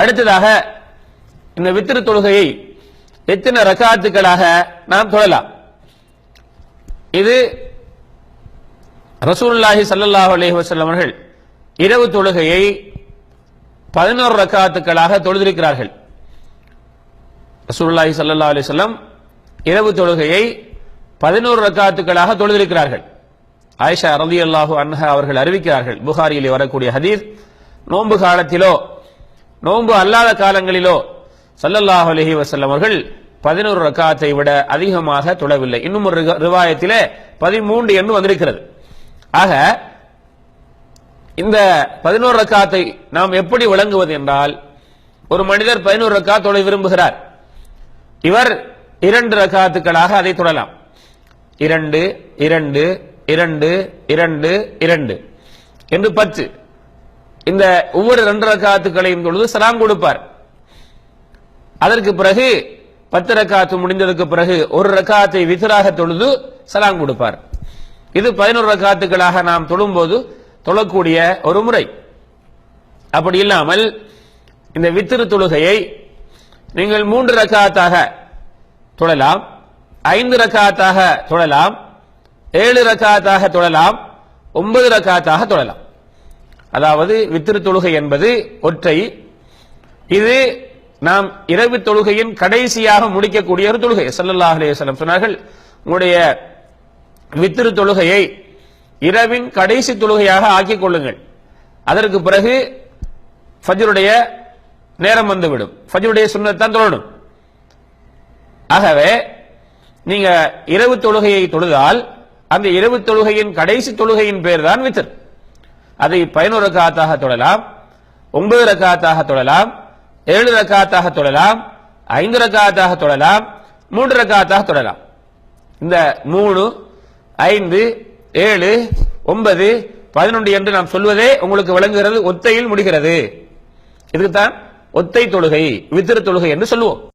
அடுத்ததாக இந்த வித்திரு தொழுகையை எத்தனை ரக்காத்துக்களாக நாம் தொழலாம். இது ரசூல்லாஹி ஸல்லல்லாஹு அலஹி வசல்லம் அவர்கள் இரவு தொழுகையை பதினோரு ரக்காத்துக்களாக தொழுதிருக்கிறார்கள். ரசூல்லாஹி சல்லா அலி சொல்லம் இரவு தொழுகையை பதினோரு ரக்காத்துக்களாக தொழுதிருக்கிறார்கள். ஆயிஷா ரலியல்லாஹு அன்ஹா அவர்கள் அறிவிக்கிறார்கள். புகாரியிலே வரக்கூடிய ஹதீஸ் நோன்பு காலத்திலோ நோன்பு அல்லாத காலங்களிலோ சல்லல்லாஹ் அலஹி வசல்லம் அவர்கள் பதினோரு ரக்காத்தை விட அதிகமாக தொழவில்லை. இன்னும் ஒரு ரிவா- ரிவாயத்திலே பதிமூன்று எண்ணு வந்திருக்கிறது. ஆக இந்த பதினோரு ரக்காத்தை நாம் எப்படி விளங்குவது என்றால் ஒரு மனிதர் பதினோரு ரக்கா தொழ விரும்புகிறார். இவர் இரண்டு ரக்காத்துக்களாக அதை தொடலாம் இரண்டு இரண்டு இரண்டு இரண்டு இரண்டு என்று பத்து. இந்த ஒவ்வொரு ரெண்டு ரக்காத்துக்களையும் தொழுது சலாம் கொடுப்பார். அதற்கு பிறகு பத்து ரக்காத்து முடிந்ததற்கு பிறகு ஒரு ரக்காத்தை வித்தராக தொழுது சலாம் கொடுப்பார். இது பதினோரு ரக்காத்துக்களாக நாம் தொழும்போது தொழக்கூடிய ஒரு முறை. அப்படி இல்லாமல் இந்த வித்திரு தொழுகையை நீங்கள் மூன்று ரக்காத்தாக தொழலாம் ஐந்து ரக்காத்தாக தொழலாம் ஏழு ரக்காத்தாக தொழலாம் ஒன்பது ரக்காத்தாக தொழலாம். அதாவது வித்திரு தொழுகை என்பது ஒற்றை. இது நாம் இரவு தொழுகையின் கடைசியாக முடிக்கக்கூடிய ஒரு தொழுகை. சல்லல்லாஹ் அலைஹி சொன்னார்கள் உங்களுடைய வித்திரு தொழுகையை இரவின் கடைசி தொழுகையாக ஆக்கிக் கொள்ளுங்கள். அதற்கு பிறகு ஃபஜ்ருடைய நேரம் வந்துவிடும். ஃபஜ்ருடைய சுண்ணத்தான் தொழணும் ஆகவே நீங்க இரவு தொழுகையை தொழுதால் அந்த இரவு தொழுகையின் கடைசி தொழுகையின் பேர் தான் வித்தர். அதை பதினோரு ரக்காத்தாக தொழலாம் ஒன்பது ரக்காத்தாக தொழலாம் ஏழு ரக்காத்தாக தொழலாம் ஐந்து ரக்காத்தாக தொழலாம் மூன்று ரக்காத்தாக தொழலாம் இந்த மூணு ஐந்து ஏழு ஒன்பது பதினொன்று என்று நாம் சொல்வதே உங்களுக்கு விளங்குகிறது ஒத்தையில் முடிகிறது. இதுக்குத்தான் ஒத்தை தொழுகை வித்திர தொழுகை என்று சொல்லுவோம்.